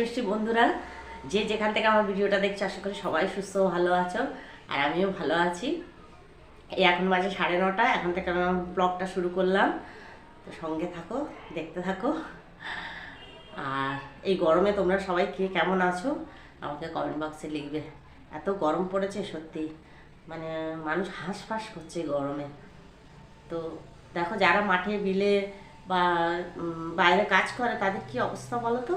মিষ্টি বন্ধুরা। যে যেখান থেকে আমার ভিডিওটা দেখছ, আশা করি সবাই সুস্থ ভালো আছো, আর আমিও ভালো আছি। এই এখন বাজে সাড়ে নটা, এখন থেকে আমি আমার ব্লগটা শুরু করলাম। তো সঙ্গে থাকো, দেখতে থাকো। আর এই গরমে তোমরা সবাই কে কেমন আছো, আমাকে কমেন্ট বক্সে লিখবে। এত গরম পড়েছে সত্যি। মানে মানুষ হাঁসফাঁস করছে গরমে। তো দেখো, যারা মাঠে বিলে বা বাইরে কাজ করে, তাদের কি অবস্থা বলো তো?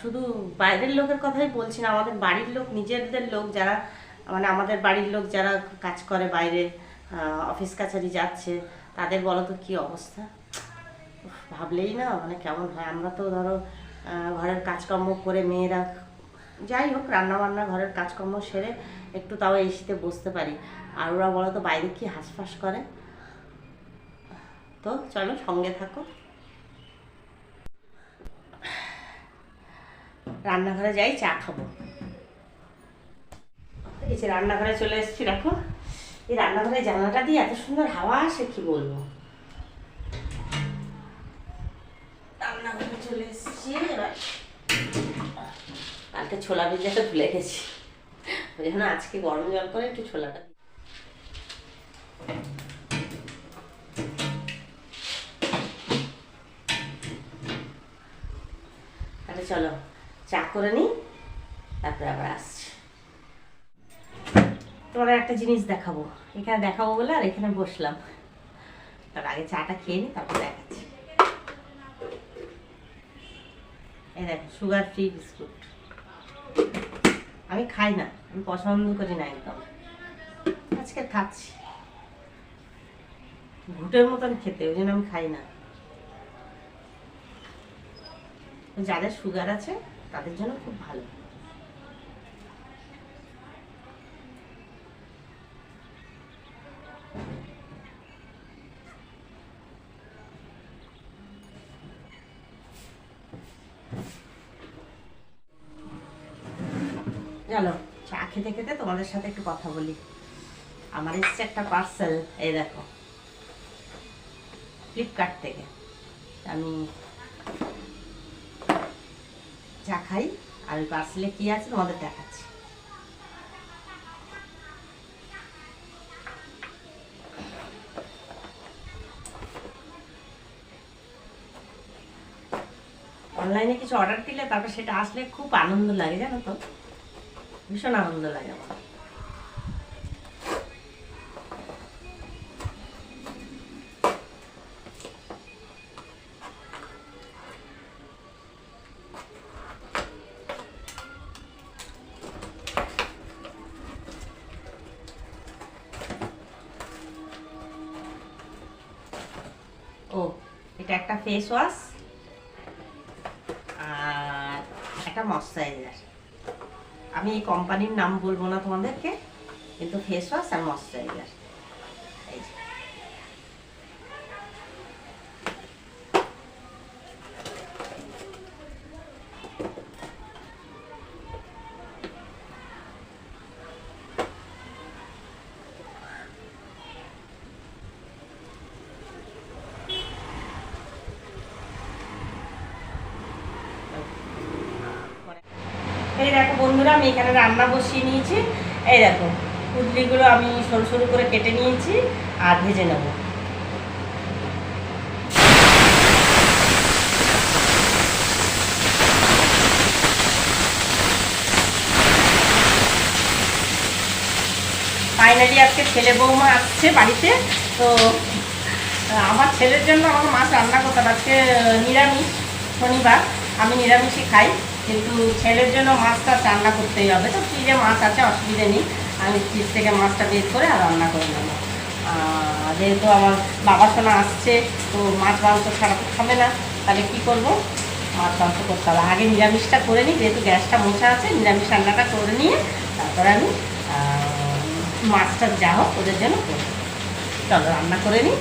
শুধু বাইরের লোকের কথাই বলছি না, আমাদের বাড়ির লোক, নিজেদের লোক যারা মানে আমাদের বাড়ির লোক যারা কাজ করে বাইরে অফিস কাছারি যাচ্ছে, তাদের বলো তো কী অবস্থা? ভাবলেই না মানে কেমন হয়? আমরা তো ধরো ঘরের কাজকর্ম করে মেয়েরা, যাই হোক রান্না বান্না ঘরের কাজকর্ম সেরে একটু তাও এসিতে বসতে পারি। আর ওরা বলো তো বাইরে কি হাঁসফাঁস করে? তো চলো সঙ্গে থাকো। রান্নাঘরে যাই, চা খাব। এই যে রান্নাঘরে চলে এসেছি, দেখো। এই রান্নাঘরে জানলাটা দিয়ে এত সুন্দর হাওয়া আসে, কি বলব? রান্নাঘরে চলে এসেছি, এবার কালকে ছোলা ভিজাতে ভুলে গেছি। ওই জন্য আজকে গরম জল করে একটু ছোলাটা চলো। চা করে নিই তারপরে আবার আসছি। তোমাদের একটা জিনিস দেখাবো। এখানে দেখাবো বলে আর এখানে বসলাম। তার আগে চাটা খেয়ে নিই তারপর দেখাচ্ছি। এই দেখো সুগার ফ্রি বিস্কুট আমি খাই না, আমি পছন্দ করি না একদম। আজকে খাচ্ছি। ঘুটের মতন খেতে, ওই জন্য আমি খাই না। যাদের সুগার আছে তাদের জন্য খুব ভালো। চলো, চা খেতে খেতে তোমাদের সাথে একটু কথা বলি। আমার এসছে একটা পার্সেল এই দেখো। ফ্লিপকার্ট থেকে। আমি চা খাই, আর ওই পার্সেলে কি আছে তোমাদের দেখাচ্ছি। অনলাইনে কিছু অর্ডার দিলে তারপর সেটা আসলে খুব আনন্দ লাগে, জানো তো? ভীষণ আনন্দ লাগে আমার। ও, এটা একটা ফেস ওয়াশ আর একটা ময়শ্চারাইজার আমি এই কোম্পানির নাম বলব না তোমাদেরকে, কিন্তু ফেস ওয়াশ আর ময়শ্চারাইজার এই দেখো বন্ধুরা, আমি এখানে রান্না বসিয়ে নিয়েছি। এই দেখো কুদলিগুলো আমি সরু সরু করে কেটে নিয়েছি আর ভেজে নেব। ফাইনালি আজকে ছেলে বৌমা আসছে বাড়িতে, তো আমার ছেলের জন্য আমার মাছ রান্না করতে হবে। আজকে নিরামিষ, শনিবার, আমি নিরামিষই খাই। কিন্তু ছেলের জন্য মাছটা রান্না করতেই হবে। তো ফ্রিজে মাছ আছে, অসুবিধে নেই। আমি ফ্রিজ থেকে মাছটা বের করে আর রান্না করে নেব। যেহেতু আমার বাবা সোনা আসছে, তো মাছ মাংস ছাড়া তো খাবে না। তাহলে কী করব? মাছ মাংস করতে হবে। আগে নিরামিষটা করে নিই, যেহেতু গ্যাসটা মোছা আছে, নিরামিষ রান্নাটা করে নিয়ে তারপরে আমি মাছটা যা হোক ওদের জন্য করব চলো, রান্না করে নিই।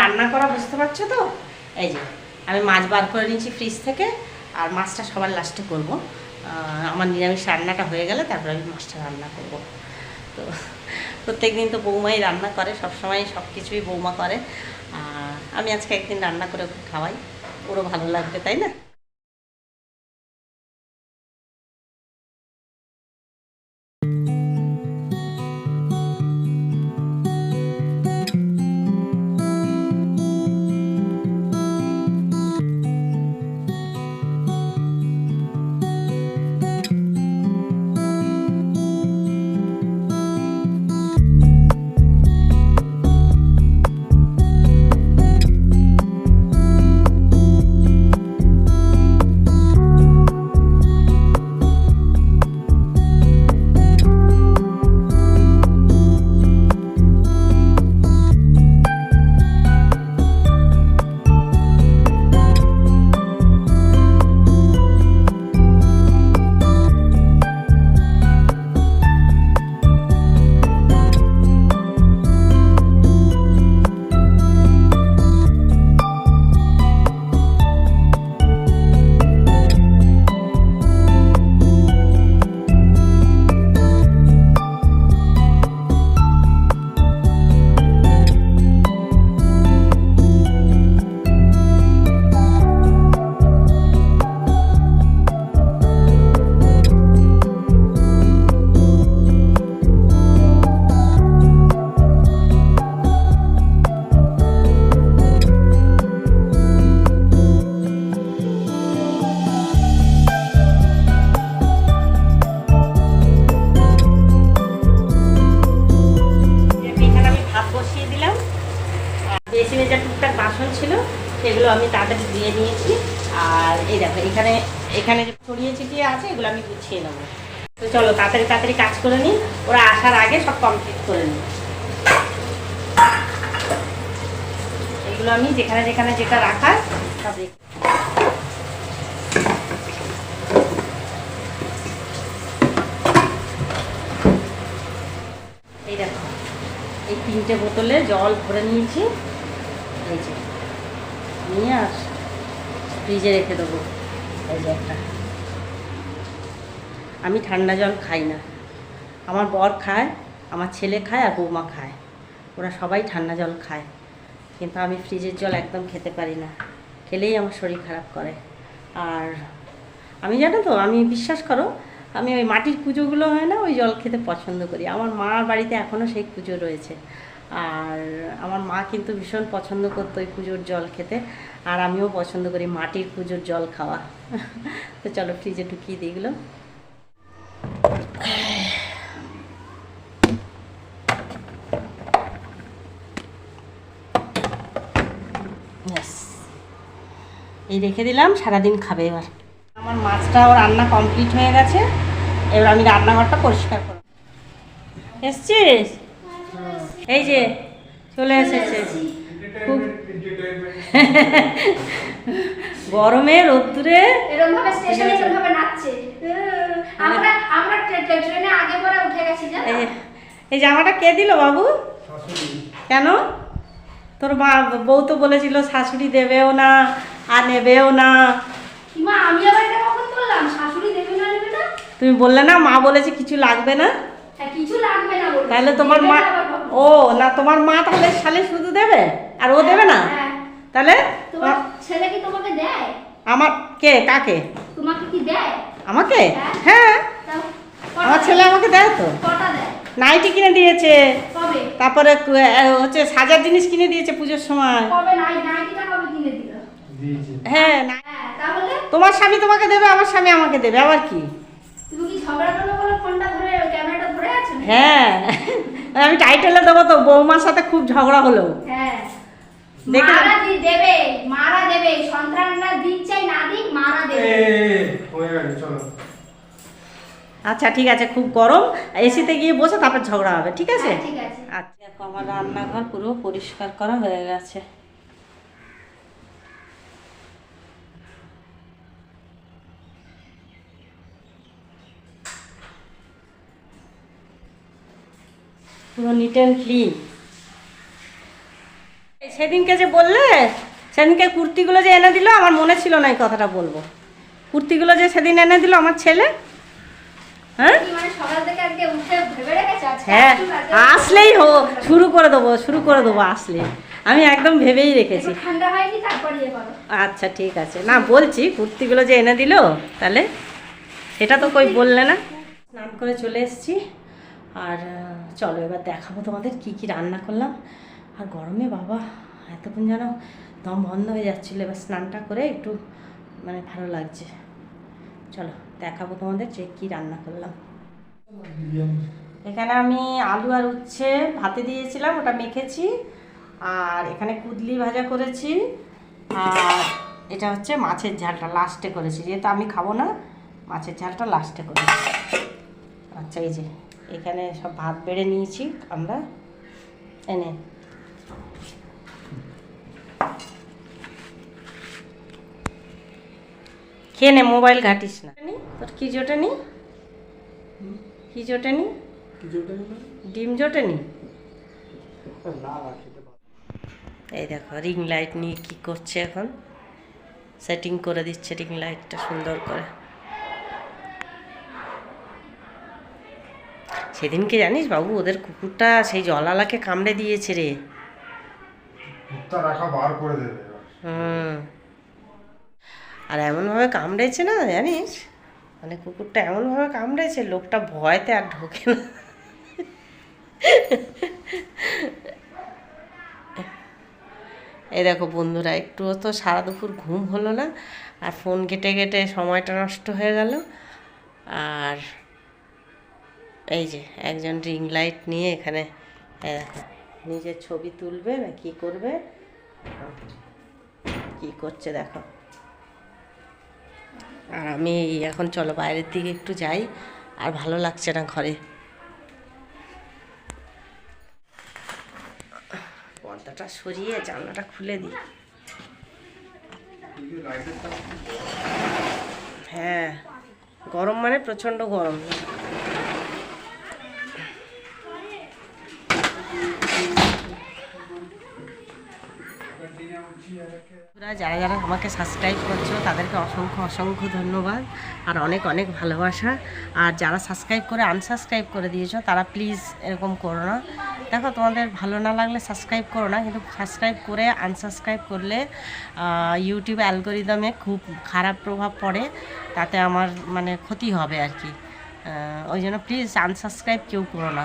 রান্না করা বুঝতে পারছ তো? এই যে, আমি মাছ বার করে নিয়েছি ফ্রিজ থেকে, আর মাছটা সবার লাস্টে করব। আমার নিরামিষ রান্নাটা হয়ে গেলে তারপর আমি মাছটা রান্না করব। তো প্রত্যেক দিন তো বৌমাই রান্না করে, সবসময় সব কিছুই বৌমা করে। আমি আজকে একদিন রান্না করে খাওয়াই। ওরও ভালো লাগবে, তাই না? তাড়াতাড়ি দিয়ে নিয়েছি। আর এই দেখো, এখানে এখানে যে ছড়িয়ে ছিটিয়ে আছে, এগুলো আমি গুছিয়ে নেব। তো চলো, তাড়াতাড়ি তাড়াতাড়ি কাজ করে নিই। ওরা আসার আগে সব কমপ্লিট করে নিই। এগুলো আমি যেখানে যেখানে যেটা রাখার, সব এই দেখো, এই তিনটে বোতলে জল ভরে নিয়েছি। এই যে, নিয়ে আর ফ্রিজে রেখে দেবো। এই যে একটা। আমি ঠান্ডা জল খাই না। আমার বর খায়, আমার ছেলে খায় আর বৌমা খায়। ওরা সবাই ঠান্ডা জল খায়। কিন্তু আমি ফ্রিজের জল একদম খেতে পারি না। খেলেই আমার শরীর খারাপ করে। আর আমি জানো তো, আমি বিশ্বাস করো, আমি ওই মাটির কুজোগুলো হয় না, ওই জল খেতে পছন্দ করি। আমার মার বাড়িতে এখনও সেই কুজো রয়েছে। আর আমার মা কিন্তু ভীষণ পছন্দ করতো ওই কুজোর জল খেতে। আর আমিও পছন্দ করি মাটির কুজোর জল খাওয়া। তো চলো ফ্রিজে ঢুকিয়ে ব্যাস। এই রেখে দিলাম, সারাদিন খাবে এবার। আমার মাছটাও রান্না কমপ্লিট হয়ে গেছে। এবার আমি রান্নাঘরটা পরিষ্কার করব। এসছিস? এই যে চলে এসেছে। খুব গরমে রোদ্দুরে এরকম ভাবে স্টেশনে এরকম ভাবে নাচছে। আমরা আমরা ট্রে- ট্রে- ট্রেনে আগে পরে উঠে গেছি জানো? এই- জামাটা কে দিল বাবু? কেন? তোর মা বউ তো বলেছিল শাশুড়ি দেবেও না আর নেবেও না। মা আমি আবার এটা কখন বললাম? শাশুড়ি দেবে না নেবে না? তুমি বললে না মা বলেছে কিছু লাগবে না? হ্যাঁ, কিছু লাগবে না তাহলে তোমার মা। ও না তোমার মা তাহলে শালে শুধু দেবে? আর ও দেবে না? হ্যাঁ। তাহলে তোমার ছেলে কি তোমাকে দেয়? আমার কে কাকে? তোমাকে কি দেয়? আমাকে? হ্যাঁ। হ্যাঁ। আমার ছেলে আমাকে দেয় তো? কটা দেয়? নাইটি কিনে দিয়েছে। তারপরে হচ্ছে সাজার জিনিস কিনে দিয়েছে পুজোর সময়। হ্যাঁ হ্যাঁ তোমার স্বামী তোমাকে দেবে আমার স্বামী আমাকে দেবে আবার কি? তুমি কি ঝগড়া করবে বলে ফোনটা ধরে ক্যামেরাটা ধরে আছো নাকি? হ্যাঁ। আমি টাইটেলে দেবো তো বৌমার সাথে খুব ঝগড়া হলো হ্যাঁ। মারা দেবে মারা দেবে সন্তানরা দিক চাই না দিক মারা দেবে। হয়ে গেছে চলো। আচ্ছা ঠিক আছে খুব গরম। এসিতে গিয়ে বসে তারপর ঝগড়া হবে ঠিক আছে? হ্যাঁ, ঠিক আছে। আচ্ছা। দেখো আমার রান্নাঘর পুরো পরিষ্কার করা হয়ে গেছে। পুরো নিট অ্যান্ড ক্লিন সেদিনকে যে বললে সেদিনকে কুর্তিগুলো যে এনে দিল আমার মনে ছিল না এই কথাটা বলব। কুর্তিগুলো যে সেদিন এনে দিল আমার ছেলে হ্যাঁ? মানে হ্যাঁ আসলেই হো শুরু করে দেবো শুরু করে দেবো আসলে আমি একদম ভেবেই রেখেছি। ইয়ে আচ্ছা ঠিক আছে। না বলছি কুর্তিগুলো যে এনে দিল তাহলে সেটা তো কই বললে না। স্নান করে চলে এসেছি। আর চলো এবার দেখাবো তোমাদের কি কি রান্না করলাম। আর গরমে বাবা, এতক্ষণ যেন দম বন্ধ হয়ে যাচ্ছিল, এবার স্নানটা করে একটু মানে ভালো লাগছে। চলো দেখাবো তোমাদের যে কি রান্না করলাম। এখানে আমি আলু আর উচ্ছে ভাতে দিয়েছিলাম, ওটা মেখেছি। আর এখানে কুদলি ভাজা করেছি। আর এটা হচ্ছে মাছের ঝালটা লাস্টে করেছি, যেহেতু আমি খাব না, মাছের ঝালটা লাস্টে করেছি। আচ্ছা এই যে এখানে সব ভাত বেড়ে নিয়েছি আমরা এনে। খেয়ে নে মোবাইল ঘাটিস না। তোর কি জোটে নি? কি জোটে নি? ডিম জোটে নি? এই দেখো রিং লাইট নিয়ে কি করছে এখন? সেটিং করে দিচ্ছে রিং লাইটটা সুন্দর করে। সেদিনকে জানিস বাবু ওদের কুকুরটা সেই জলালাকে কামড়ে দিয়েছে রে। ভুট্টা রাখা বার করে দেবে হুম। আর এমনভাবে কামড়েছে না জানিস? মানে কুকুরটা এমনভাবে কামড়েছে লোকটা ভয়তে আর ঢোকে না। এই দেখো বন্ধুরা একটুও তো সারা দুপুর ঘুম হলো না আর ফোন ঘেটে ঘেটে সময়টা নষ্ট হয়ে গেল। আর এই যে, একজন রিং লাইট নিয়ে এখানে নিজের ছবি তুলবে না কি করবে? কি করছে দেখো। আর আমি এখন চলো বাইরের দিকে একটু যাই, আর ভালো লাগছে না ঘরে। পর্দাটা সরিয়ে জানলাটা খুলে দিই। হ্যাঁ গরম মানে প্রচণ্ড গরম বন্ধুরা, যারা যারা আমাকে সাবস্ক্রাইব করছ, তাদেরকে অসংখ্য অসংখ্য ধন্যবাদ আর অনেক অনেক ভালোবাসা। আর যারা সাবস্ক্রাইব করে আনসাবস্ক্রাইব করে দিয়েছ, তারা প্লিজ এরকম করো না। দেখো, তোমাদের ভালো না লাগলে সাবস্ক্রাইব করো না, কিন্তু সাবস্ক্রাইব করে আনসাবস্ক্রাইব করলে ইউটিউব অ্যালগোরিদমে খুব খারাপ প্রভাব পড়ে, তাতে আমার মানে ক্ষতি হবে আর কি। ওই জন্য প্লিজ আনসাবস্ক্রাইব কেউ করো না।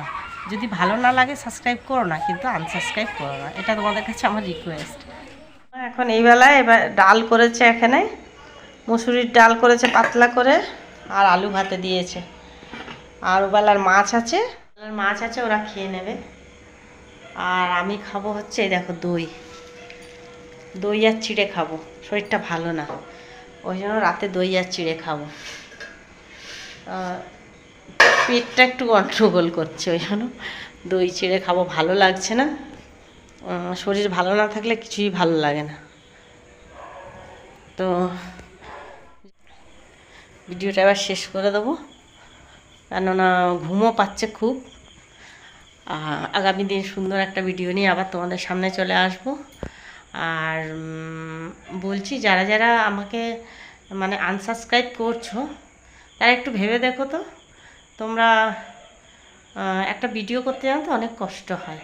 যদি ভালো না লাগে সাবস্ক্রাইব করো না, কিন্তু আনসাবস্ক্রাইব করো না। এটা তোমাদের কাছে আমার রিকোয়েস্ট এখন এই বেলায় এবার ডাল করেছে এখানে। মুসুরির ডাল করেছে পাতলা করে আর আলু ভাতে দিয়েছে। আর ওবেলার মাছ আছে। মাছ আছে, ওরা খেয়ে নেবে। আর আমি খাব হচ্ছে, এই দেখো দই। দই আর চিড়ে খাব, শরীরটা ভালো না। ওই জন্য রাতে দই আর চিড়ে খাব। পেটটা একটু গন্ডগোল করছে, ওই জন্য দই চিড়ে খাব, ভালো লাগছে না। শরীর ভালো না থাকলে কিছুই ভালো লাগে না। তো ভিডিওটা এবার শেষ করে দেবো। কেননা ঘুমও পাচ্ছে খুব। আগামী দিন সুন্দর একটা ভিডিও নিয়ে আবার তোমাদের সামনে চলে আসব। আর বলছি যারা যারা আমাকে মানে আনসাবস্ক্রাইব করছ, তারা একটু ভেবে দেখো তো। তোমরা একটা ভিডিও করতে জানো তো, অনেক কষ্ট হয়।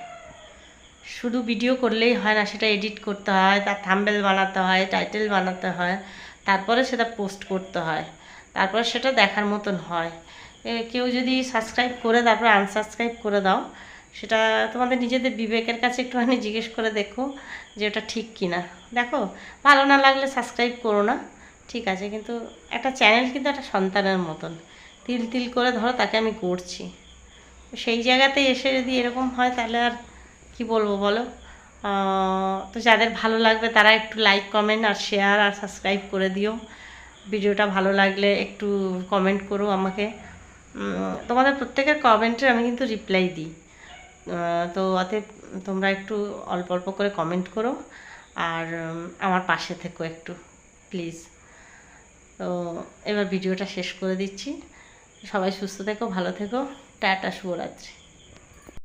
শুধু ভিডিও করলেই হয় না, সেটা এডিট করতে হয়, তার থাম্বেল বানাতে হয় টাইটেল বানাতে হয়, তারপরে সেটা পোস্ট করতে হয়, তারপরে সেটা দেখার মতন হয়। কেউ যদি সাবস্ক্রাইব করে তারপরে আনসাবস্ক্রাইব করে দাও, সেটা তোমাদের নিজেদের বিবেকের কাছে একটুখানি জিজ্ঞেস করে দেখো যে ওটা ঠিক কি না দেখো, ভালো না লাগলে সাবস্ক্রাইব করো না, ঠিক আছে, কিন্তু একটা চ্যানেল কিন্তু একটা সন্তানের মতন। তিল তিল করে ধরো, তাকে আমি করছি সেই জায়গাতে এসে যদি এরকম হয়, তাহলে আর কি বলব বলো? তো যাদের ভালো লাগবে তারা একটু লাইক কমেন্ট আর শেয়ার আর সাবস্ক্রাইব করে দিও। ভিডিওটা ভালো লাগলে একটু কমেন্ট করো আমাকে। তোমাদের প্রত্যেকের কমেন্টে আমি কিন্তু রিপ্লাই দিই। তো অতএব তোমরা একটু অল্প অল্প করে কমেন্ট করো। আর আমার পাশে থেকো একটু প্লিজ তো এবার ভিডিওটা শেষ করে দিচ্ছি। সবাই সুস্থ থেকো, ভালো থেকো। টাটা, শুভরাত্রি।